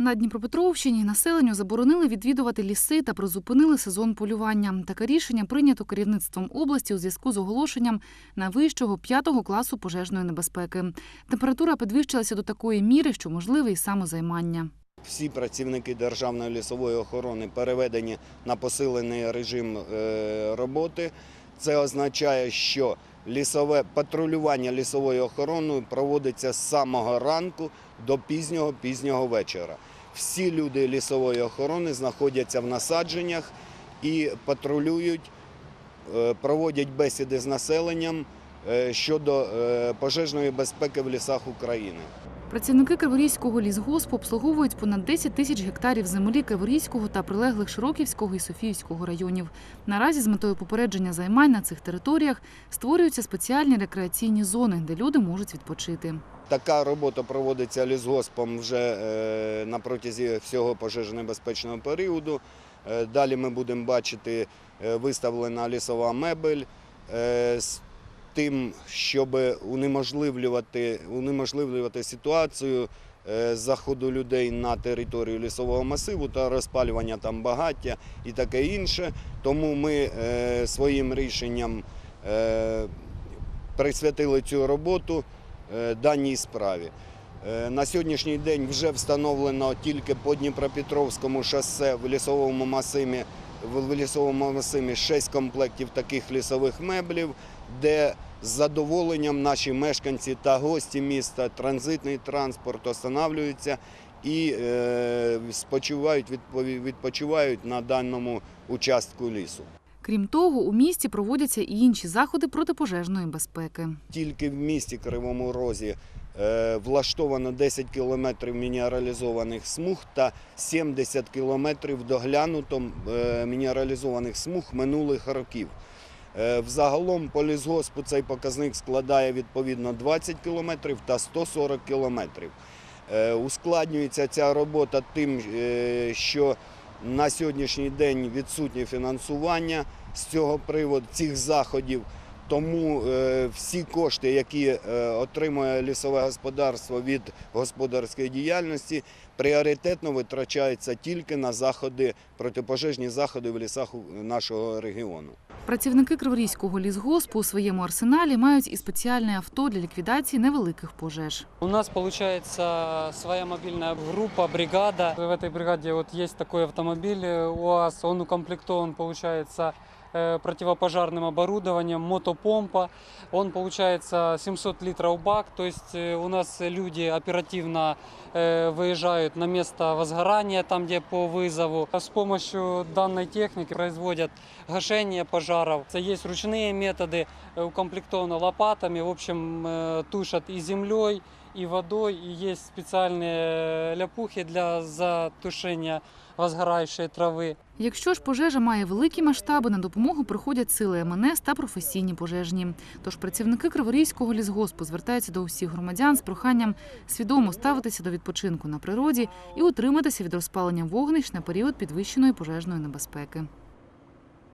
На Дніпропетровщині населенню заборонили відвідувати ліси та призупинили сезон полювання. Таке рішення прийнято керівництвом області у зв'язку з оголошенням найвищого п'ятого класу пожежної небезпеки. Температура підвищилася до такої міри, що можливе і самозаймання. Всі працівники Державної лісової охорони переведені на посилений режим е, роботи. Це означає, що лісове патрулювання лісовою охороною проводиться з самого ранку до пізнього пізнього вечора. Всі люди лісової охорони знаходяться в насадженнях і патрулюють, е, проводять бесіди з населенням е, щодо е, пожежної безпеки в лісах України. Працівники Криворізького лісгоспу обслуговують понад 10 тисяч гектарів землі Криворізького та прилеглих Широківського і Софіївського районів. Наразі з метою попередження займань на цих територіях створюються спеціальні рекреаційні зони, де люди можуть відпочити. Така робота проводиться лісгоспом вже е, на протязі всього пожежонебезпечного періоду. Е, Далі ми будемо бачити е, виставлена лісова мебель тим, щоб унеможливлювати, унеможливлювати ситуацію е, заходу людей на територію лісового масиву та розпалювання там багаття і таке інше. Тому ми е, своїм рішенням е, присвятили цю роботу даній справі. На сьогоднішній день вже встановлено тільки по Дніпропетровському шосе в лісовому масиві, в лісовому масиві 6 комплектів таких лісових меблів, де з задоволенням наші мешканці та гості міста, транзитний транспорт останавливаються і е, спочивають, відпочивають на даному участку лісу. Крім того, у місті проводяться і інші заходи протипожежної безпеки. Тільки в місті Кривому Розі е, влаштовано 10 кілометрів мінералізованих смуг та 70 кілометрів доглянуто е, мінералізованих смуг минулих років. Е, Взагалом по лісгоспу цей показник складає відповідно 20 кілометрів та 140 кілометрів. Е, Ускладнюється ця робота тим, е, що на сьогоднішній день відсутнє фінансування з цього приводу цих заходів. Тому е, всі кошти, які е, отримує лісове господарство від господарської діяльності, пріоритетно витрачаються тільки на заходи, протипожежні заходи в лісах у- нашого регіону. Працівники Криворізького лісгоспу у своєму арсеналі мають і спеціальне авто для ліквідації невеликих пожеж. У нас получается своя мобильная группа, бригада. В этой бригаде вот есть такой автомобиль э, УАЗ. Он укомплектован, получается, э, противопожарным оборудованием, мотопомпа. Он, получается, 700 литров бак. То есть э, у нас люди оперативно э, выезжают на место возгорания, там, где по вызову. С помощью данной техники производят гашение пожаров. Есть ручные методы, э, укомплектованы лопатами. В общем, э, тушат и землей, и водой, и есть специальные ляпухи для затушения возгорающей травы. Якщо ж пожежа має великі масштаби, на допомогу приходять сили МНС та професійні пожежні. Тож працівники Криворізького лісгоспу звертаються до усіх громадян з проханням свідомо ставитися до відпочинку на природі і утриматися від розпалення вогнищ на період підвищеної пожежної небезпеки.